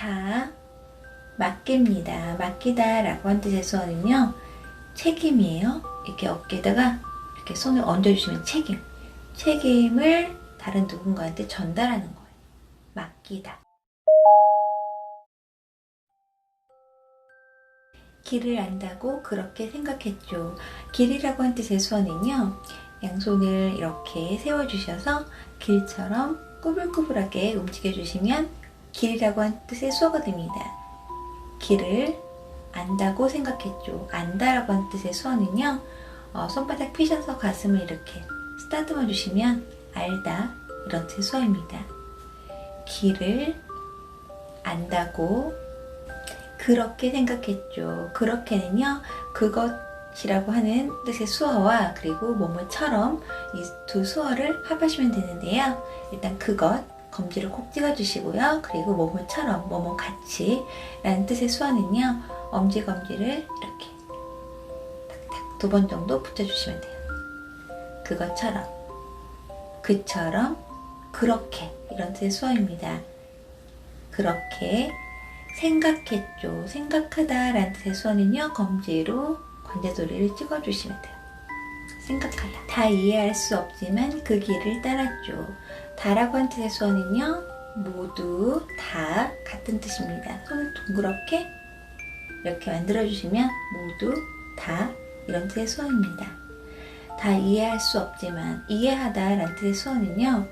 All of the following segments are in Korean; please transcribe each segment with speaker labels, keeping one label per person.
Speaker 1: 다 맡깁니다. 맡기다 라고 한 뜻의 수어는요. 책임이에요. 이렇게 어깨에다가 이렇게 손을 얹어주시면 책임. 책임을 다른 누군가한테 전달하는 거예요. 맡기다. 길을 안다고 그렇게 생각했죠. 길이라고 한 뜻의 수어는요. 양손을 이렇게 세워주셔서 길처럼 꾸불꾸불하게 움직여주시면 길이라고 한 뜻의 수어가 됩니다. 길을 안다고 생각했죠. 안다라고 한 뜻의 수어는요. 어, 손바닥 피셔서 가슴을 이렇게 쓰다듬어 주시면 알다 이런 뜻의 수어입니다. 길을 안다고 그렇게 생각했죠. 그렇게는요. 그것이라고 하는 뜻의 수어와 그리고 뭐뭐처럼 이 두 수어를 합하시면 되는데요. 일단 그것 검지를 콕 찍어주시고요. 그리고 뭐뭐처럼 뭐뭐 같이 라는 뜻의 수어는요. 엄지 검지를 이렇게 탁탁 두 번 정도 붙여주시면 돼요. 그것처럼 그처럼 그렇게 이런 뜻의 수어입니다. 그렇게 생각했죠. 생각하다 라는 뜻의 수어는요. 검지로 관자놀이를 찍어주시면 돼요. 생각하다. 다 이해할 수 없지만 그 길을 따랐죠. 다라고 한 뜻의 수어는요. 모두 다 같은 뜻입니다. 손을 동그랗게 이렇게 만들어 주시면 모두 다 이런 뜻의 수어입니다. 다 이해할 수 없지만 이해하다 라는 뜻의 수어는요.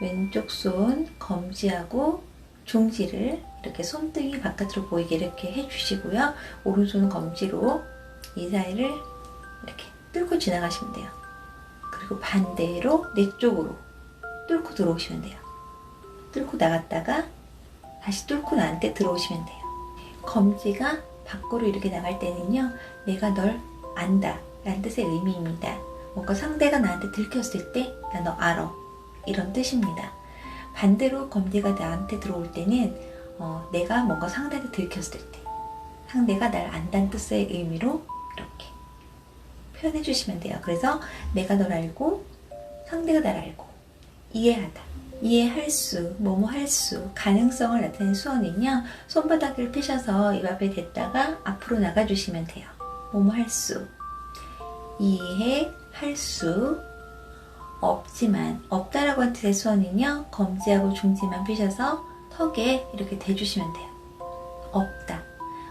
Speaker 1: 왼쪽 손 검지하고 중지를 이렇게 손등이 바깥으로 보이게 이렇게 해주시고요. 오른손 검지로 이 사이를 이렇게 뚫고 지나가시면 돼요. 그리고 반대로 내 쪽으로 뚫고 들어오시면 돼요. 뚫고 나갔다가 다시 뚫고 나한테 들어오시면 돼요. 검지가 밖으로 이렇게 나갈 때는요, 내가 널 안다 라는 뜻의 의미입니다. 뭔가 상대가 나한테 들켰을 때, 나 너 알아. 이런 뜻입니다. 반대로 검지가 나한테 들어올 때는, 어, 내가 뭔가 상대한테 들켰을 때, 상대가 날 안다는 뜻의 의미로 이렇게 표현해 주시면 돼요. 그래서 내가 널 알고, 상대가 날 알고, 이해하다. 이해할 수, 뭐뭐 할 수, 가능성을 나타내는 수어는요, 손바닥을 펴셔서 입 앞에 댔다가 앞으로 나가주시면 돼요. 뭐뭐 할 수, 이해할 수, 없지만, 없다라고 한 뜻의 수어는요, 검지하고 중지만 펴셔서 턱에 이렇게 대주시면 돼요. 없다.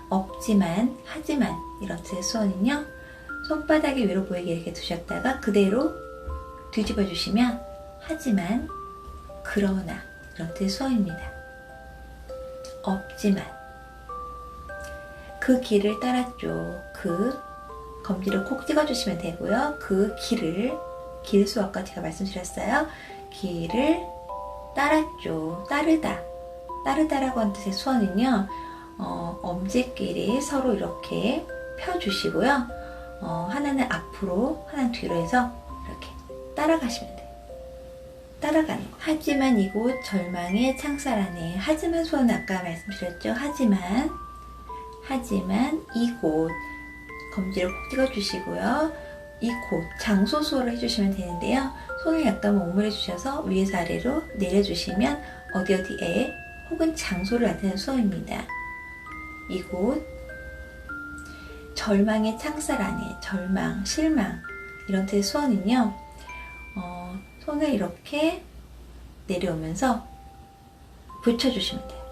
Speaker 1: 없지만, 하지만, 이런 뜻의 수어는요, 손바닥이 위로 보이게 이렇게 두셨다가 그대로 뒤집어 주시면, 하지만, 그러나 이런 뜻의 수어입니다. 없지만 그 길을 따랐죠. 그 검지를 콕 찍어주시면 되고요. 그 길을 길 수어까 제가 말씀드렸어요. 길을 따랐죠. 따르다. 따르다라고 하는 뜻의 수어는요. 어, 엄지끼리 서로 이렇게 펴주시고요. 어, 하나는 앞으로, 하나는 뒤로 해서 이렇게 따라가시면 돼요. 따라가는 거. 하지만 이곳 절망의 창살 안에 하지만 소원 아까 말씀드렸죠. 하지만 하지만 이곳 검지를 콕 찍어주시고요. 이곳 장소 수어를 해주시면 되는데요. 손을 약간 오므려 주셔서 위에서 아래로 내려주시면 어디 어디에 혹은 장소를 나타내는 수어입니다. 이곳 절망의 창살 안에 절망, 실망 이런 뜻의 수어는요. 어, 손을 이렇게 내려오면서 붙여주시면 돼요.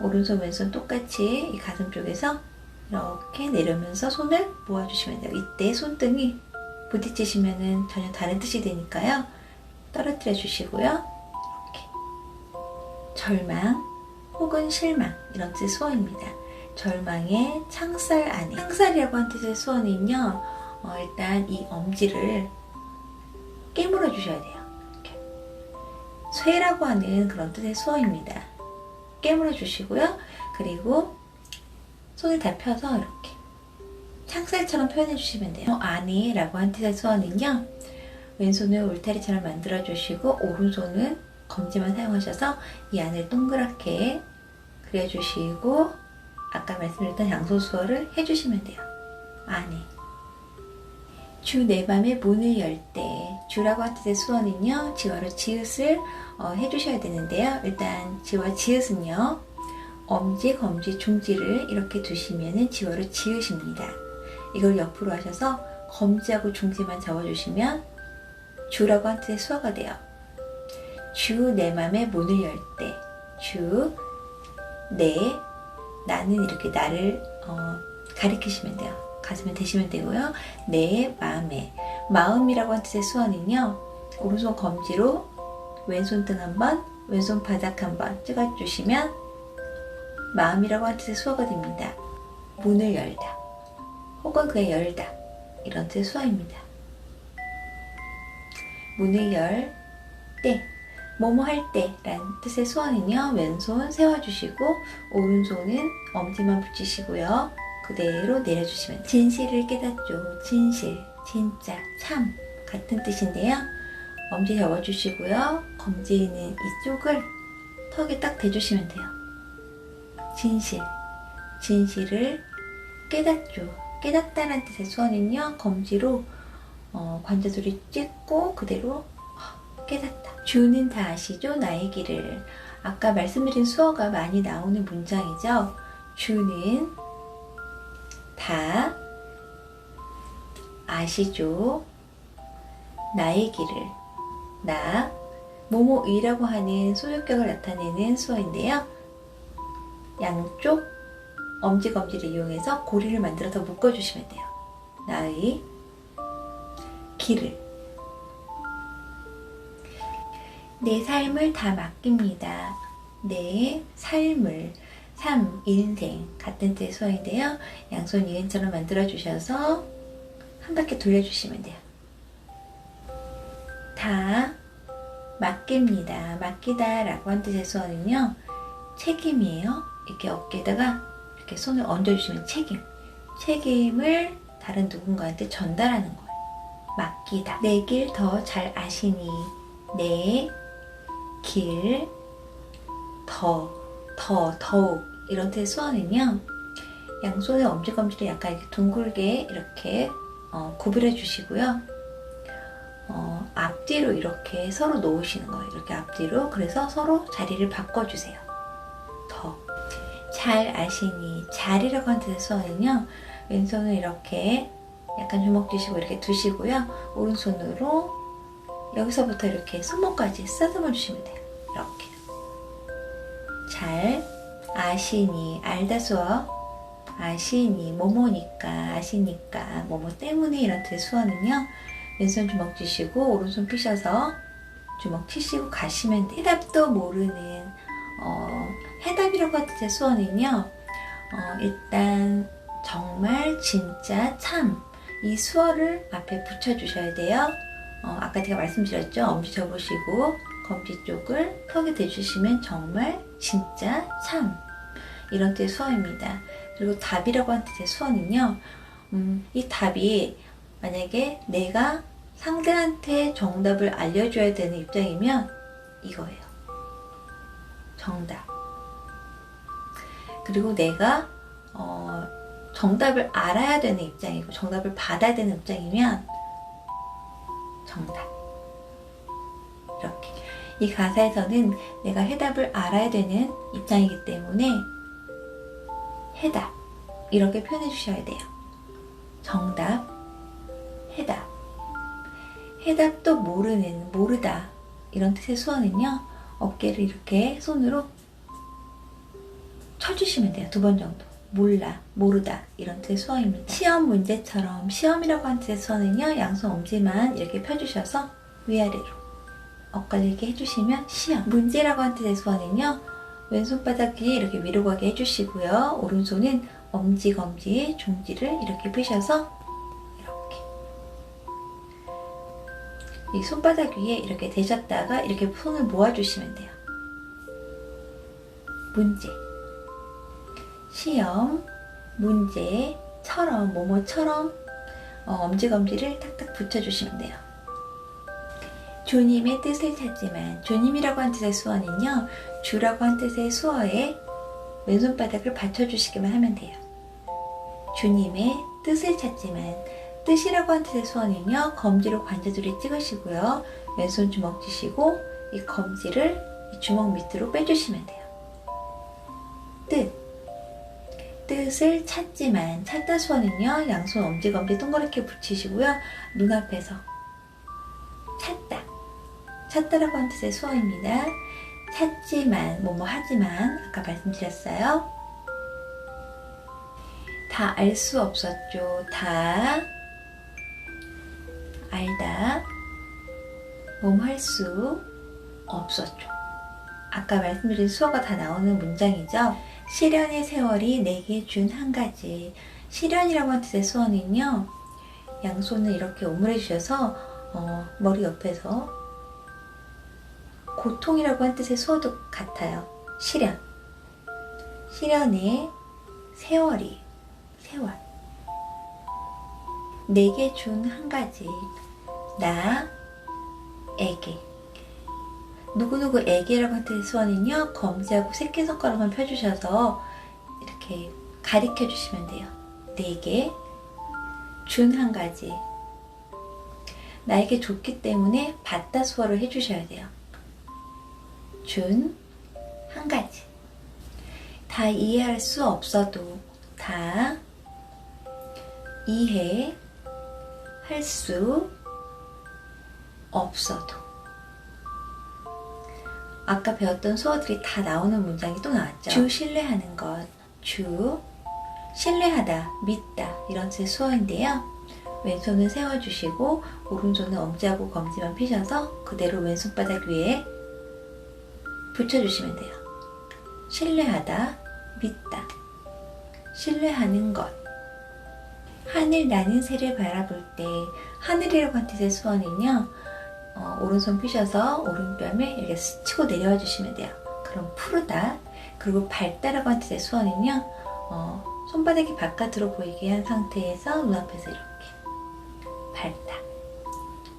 Speaker 1: 오른손 왼손 똑같이 이 가슴 쪽에서 이렇게 내려오면서 손을 모아주시면 돼요. 이때 손등이 부딪히시면 전혀 다른 뜻이 되니까요. 떨어뜨려 주시고요. 이렇게 절망 혹은 실망 이런 뜻의 수어입니다. 절망의 창살 안에 창살이라고 한 뜻의 수어는요. 어, 일단 이 엄지를 깨물어 주셔야 돼요. 이렇게. 쇠라고 하는 그런 뜻의 수어입니다. 깨물어 주시고요. 그리고 손을 다 펴서 이렇게 창살처럼 표현해 주시면 돼요. 안에라고 한 뜻의 수어는요. 왼손을 울타리처럼 만들어 주시고 오른손은 검지만 사용하셔서 이 안을 동그랗게 그려주시고 아까 말씀드렸던 양손 수어를 해주시면 돼요. 안에 주 내 밤에 문을 열 때 주라고 한 뜻의 수어는요 지화로 지읒을 어, 해주셔야 되는데요. 일단 지와 지읒은요. 엄지, 검지, 중지를 이렇게 두시면은 지어로 지으십니다. 이걸 옆으로 하셔서 검지하고 중지만 잡아주시면 주라고 한 뜻의 수어가 돼요. 주 내 맘에 문을 열 때, 주, 내, 나는 이렇게 나를 어, 가리키시면 돼요. 가슴에 대시면 되고요. 내 마음에 마음이라고 한 뜻의 수어는요. 오른손 검지로 왼손 등 한번, 왼손 바닥 한번 찍어주시면 마음이라고 한 뜻의 수어가 됩니다. 문을 열다, 혹은 그의 열다 이런 뜻의 수어입니다. 문을 열 때, 뭐뭐 할 때라는 뜻의 수어는요. 왼손 세워주시고 오른손은 엄지만 붙이시고요. 그대로 내려주시면. 진실을 깨닫죠. 진실, 진짜, 참 같은 뜻인데요. 엄지 접어주시고요. 검지에 있는 이쪽을 턱에 딱 대주시면 돼요. 진실, 진실을 깨닫죠. 깨닫다는 뜻의 수어는요. 검지로 어, 관자소리 찍고 그대로 어, 깨닫다. 주는 다 아시죠? 나의 길을. 아까 말씀드린 수어가 많이 나오는 문장이죠. 주는 아시죠? 나의 길을. 나, 모모이라고 하는 소유격을 나타내는 수어인데요. 양쪽 엄지 검지를 이용해서 고리를 만들어서 묶어주시면 돼요. 나의 길을. 내 삶을 다 맡깁니다. 내 삶을, 삶, 인생 같은 뜻의 수어인데요. 양손 이은처럼 만들어 주셔서 한 바퀴 돌려주시면 돼요. 다 맡깁니다. 맡기다 라고 한 뜻의 수어는요. 책임이에요. 이렇게 어깨에다가 이렇게 손을 얹어주시면 책임. 책임을 다른 누군가한테 전달하는 거예요. 맡기다. 내 길 더 잘 아시니. 내 길, 더, 더, 더욱. 이런 뜻의 수어는요. 양손의 엄지검지를 약간 이렇게 둥글게 이렇게 어, 구부려 주시고요. 어, 앞뒤로 이렇게 서로 놓으시는 거예요. 이렇게 앞뒤로. 그래서 서로 자리를 바꿔주세요. 더. 잘 아시니. 잘이라고 한 뜻의 수어는요. 왼손을 이렇게 약간 주먹 쥐시고 이렇게 두시고요. 오른손으로 여기서부터 이렇게 손목까지 쓰다듬어 주시면 돼요. 이렇게. 잘 아시니. 알다 수어. 아시니. 뭐뭐니까. 아시니까. 뭐뭐 때문에 이런 뜻의 수어는요. 왼손 주먹 쥐시고 오른손 피셔서 주먹 치시고 가시면. 해답도 모르는 어, 해답이라고 할 뜻의 수어는요. 어, 일단 정말 진짜 참 이 수어를 앞에 붙여주셔야 돼요. 어, 아까 제가 말씀드렸죠. 엄지 접으시고 검지 쪽을 턱에 대주시면 정말 진짜 참 이런 뜻의 수어입니다. 그리고 답이라고 한 뜻의 수어는요. 음, 이 답이 만약에 내가 상대한테 정답을 알려줘야 되는 입장이면 이거예요. 정답. 그리고 내가 어, 정답을 알아야 되는 입장이고 정답을 받아야 되는 입장이면 정답. 이렇게. 이 가사에서는 내가 해답을 알아야 되는 입장이기 때문에 해답. 이렇게 표현해 주셔야 돼요. 정답, 해답. 해답도 모르는, 모르다. 이런 뜻의 수어는요, 어깨를 이렇게 손으로 쳐주시면 돼요. 두 번 정도. 몰라, 모르다. 이런 뜻의 수어입니다. 시험 문제처럼 시험이라고 한 뜻의 수어는요, 양손 엄지만 이렇게 펴주셔서 위아래로 엇갈리게 해주시면 시험. 문제라고 한 뜻의 수어는요, 왼손바닥 위에 이렇게 위로 가게 해주시고요. 오른손은 엄지, 검지, 중지를 이렇게 펴셔서 이렇게. 이 손바닥 위에 이렇게 대셨다가 이렇게 손을 모아주시면 돼요. 문제. 시험, 문제처럼, 뭐뭐처럼 어, 엄지 검지를 탁탁 붙여주시면 돼요. 주님의 뜻을 찾지만 주님이라고 한 뜻의 수어는요. 주라고 한 뜻의 수어에 왼손바닥을 받쳐주시기만 하면 돼요. 주님의 뜻을 찾지만 뜻이라고 한 뜻의 수어는요. 검지로 관자줄이 찍으시고요. 왼손 주먹 쥐시고 이 검지를 이 주먹 밑으로 빼주시면 돼요. 뜻. 뜻을 찾지만 찾다 수어는요 양손 엄지검지 동그랗게 붙이시고요 눈앞에서 찾다라고 하는 뜻의 수어입니다. 찾지만 뭐뭐 하지만 아까 말씀드렸어요. 다 알 수 없었죠. 다 알다. 뭐뭐 할 수 없었죠. 아까 말씀드린 수어가 다 나오는 문장이죠. 시련의 세월이 내게 준 한 가지. 시련이라고 하는 뜻의 수어는요, 양손을 이렇게 오므려 주셔서, 어, 머리 옆에서 고통이라고 하는 뜻의 수어도 같아요. 시련. 시련의 세월이, 세월. 내게 준 한 가지. 나에게. 누구누구에게라고 하는 뜻의 수어는요, 검지하고 새끼손가락만 펴주셔서 이렇게 가리켜 주시면 돼요. 내게 준 한 가지. 나에게 줬기 때문에 받다 수어를 해주셔야 돼요. 준 한 가지. 다 이해할 수 없어도 다 이해 할 수 없어도 아까 배웠던 수어들이 다 나오는 문장이 또 나왔죠. 주 신뢰하는 것, 주 신뢰하다, 믿다 이런 뜻의 수어인데요. 왼손을 세워주시고 오른손은 엄지하고 검지만 피셔서 그대로 왼손바닥 위에 붙여주시면 돼요. 신뢰하다, 믿다, 신뢰하는 것. 하늘 나는 새를 바라볼 때 하늘이라고 한 뜻의 수어는요. 어, 오른손 펴셔서 오른뺨에 이렇게 스치고 내려와 주시면 돼요. 그럼 푸르다. 그리고 밝다라고 한 뜻의 수어는요. 어, 손바닥이 바깥으로 보이게 한 상태에서 눈앞에서 이렇게 밝다.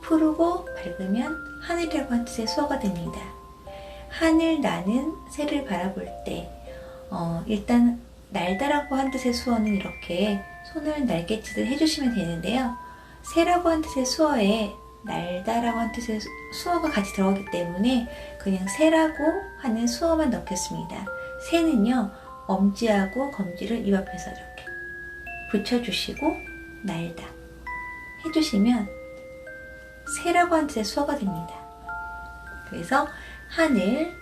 Speaker 1: 푸르고 밝으면 하늘이라고 한 뜻의 수어가 됩니다. 하늘 나는 새를 바라볼 때 어, 일단 날다라고 한 뜻의 수어는 이렇게 손을 날개짓을 해주시면 되는데요. 새라고 한 뜻의 수어에 날다라고 한 뜻의 수- 수어가 같이 들어가기 때문에 그냥 새라고 하는 수어만 넣겠습니다. 새는요, 엄지하고 검지를 입 앞에서 이렇게 붙여주시고 날다 해주시면 새라고 하는 뜻의 수어가 됩니다. 그래서 하늘,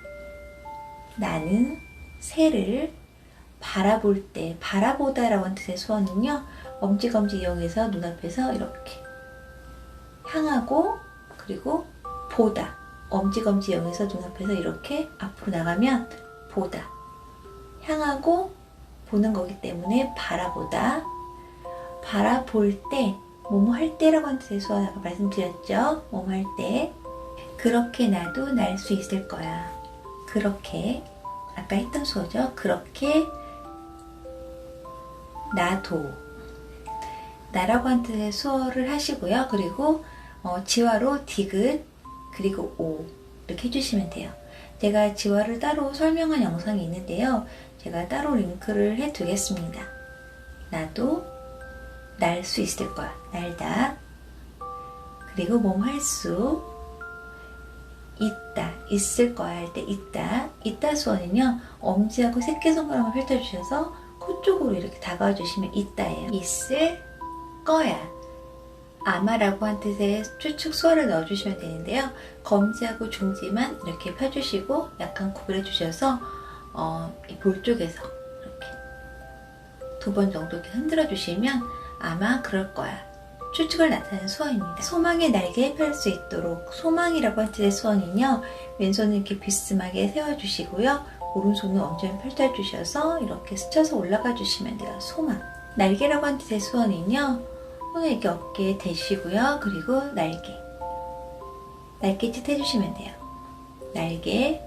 Speaker 1: 나는 새를 바라볼 때 바라보다라고 하는 뜻의 수어는요, 엄지검지 이용해서 눈앞에서 이렇게 향하고 그리고 보다. 엄지검지 이용해서 눈앞에서 이렇게 앞으로 나가면 보다. 향하고 보는 거기 때문에 바라보다. 바라볼 때 뭐뭐 할 때라고 하는 뜻의 수어 아까 말씀드렸죠? 뭐뭐 할 때 그렇게 나도 날 수 있을 거야 그렇게 아까 했던 수어죠 그렇게 나도 나라고 하는 뜻의 수어를 하시고요 그리고 어, 지화로 디귿 그리고 오 이렇게 해주시면 돼요. 제가 지화를 따로 설명한 영상이 있는데요. 제가 따로 링크를 해두겠습니다. 나도 날 수 있을 거야. 날다. 그리고 몸 할 수 있다. 있을 거야 할 때 있다. 있다 수어는요. 엄지하고 새끼손가락을 펼쳐주셔서 코 쪽으로 이렇게 다가와 주시면 있다예요. 있을 거야. 아마라고 한 뜻의 추측 수어를 넣어주시면 되는데요. 검지하고 중지만 이렇게 펴주시고 약간 구부려 주셔서 어, 이볼 쪽에서 이렇게 두 번 정도 이렇게 흔들어 주시면 아마 그럴 거야. 추측을 나타내는 수어입니다. 소망의 날개에 펼 수 있도록 소망이라고 한 뜻의 수어는요. 왼손을 이렇게 비스듬하게 세워주시고요. 오른손은 엄지를 펼쳐주셔서 이렇게 스쳐서 올라가 주시면 돼요. 소망. 날개라고 한 뜻의 수어는요. 손을 이렇게 어깨에 대시고요. 그리고 날개. 날개짓 해주시면 돼요. 날개.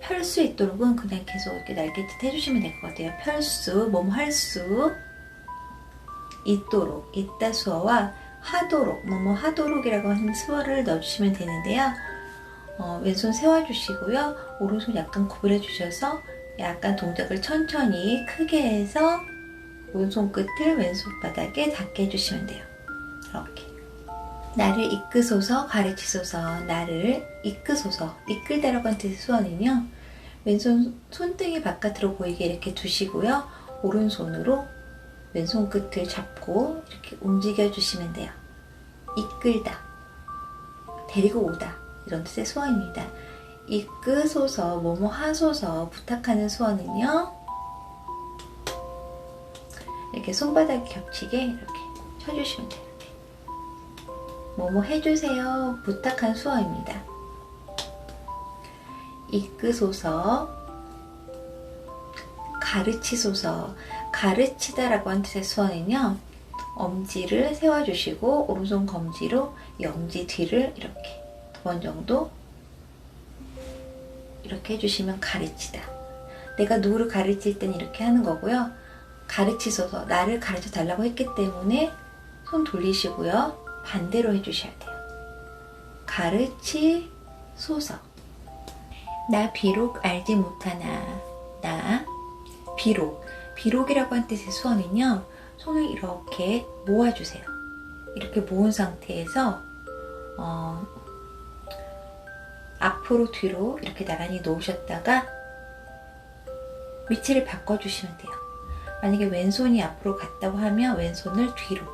Speaker 1: 펼 수 있도록은 그냥 계속 이렇게 날개짓 해주시면 될 것 같아요. 펼 수, 몸 할 수. 있도록, 있다 수어와 하도록, 뭐뭐 하도록이라고 하는 수어를 넣어주시면 되는데요. 어, 왼손 세워주시고요. 오른손 약간 구부려 주셔서 약간 동작을 천천히 크게 해서 오른손 끝을 왼손 바닥에 닿게 해주시면 돼요. 이렇게. 나를 이끄소서 가르치소서 나를 이끄소서 이끌다라고 하는 뜻의 수어는요 왼손 손등이 바깥으로 보이게 이렇게 두시고요 오른손으로 왼손 끝을 잡고 이렇게 움직여 주시면 돼요. 이끌다. 데리고 오다. 이런 뜻의 수어입니다. 이끄소서 뭐뭐 하소서 부탁하는 수어는요. 이렇게 손바닥 겹치게 이렇게 쳐주시면 돼요. 뭐뭐 해주세요. 부탁한 수어입니다. 이끄소서 가르치소서 가르치다라고 하는 뜻의 수어는요 엄지를 세워주시고 오른손 검지로 이 엄지 뒤를 이렇게 두 번 정도 이렇게 해주시면 가르치다. 내가 누구를 가르칠 땐 이렇게 하는 거고요. 가르치소서 나를 가르쳐 달라고 했기 때문에 손 돌리시고요. 반대로 해주셔야 돼요. 가르치소서. 나 비록 알지 못하나 나 비록 비록이라고 한 뜻의 수어는요 손을 이렇게 모아주세요. 이렇게 모은 상태에서 어, 앞으로 뒤로 이렇게 나란히 놓으셨다가 위치를 바꿔주시면 돼요. 만약에 왼손이 앞으로 갔다고 하면 왼손을 뒤로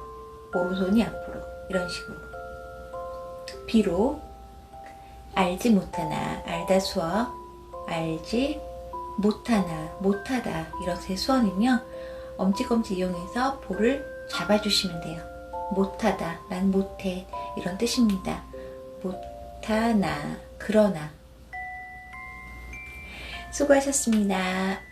Speaker 1: 오른손이 앞으로 이런 식으로. 비록 알지 못하나 알다 수어 알지 못하나 못하다 이렇게 수어는요 엄지검지 이용해서 볼을 잡아주시면 돼요. 못하다 난 못해 이런 뜻입니다. 못하나 그러나. 수고하셨습니다.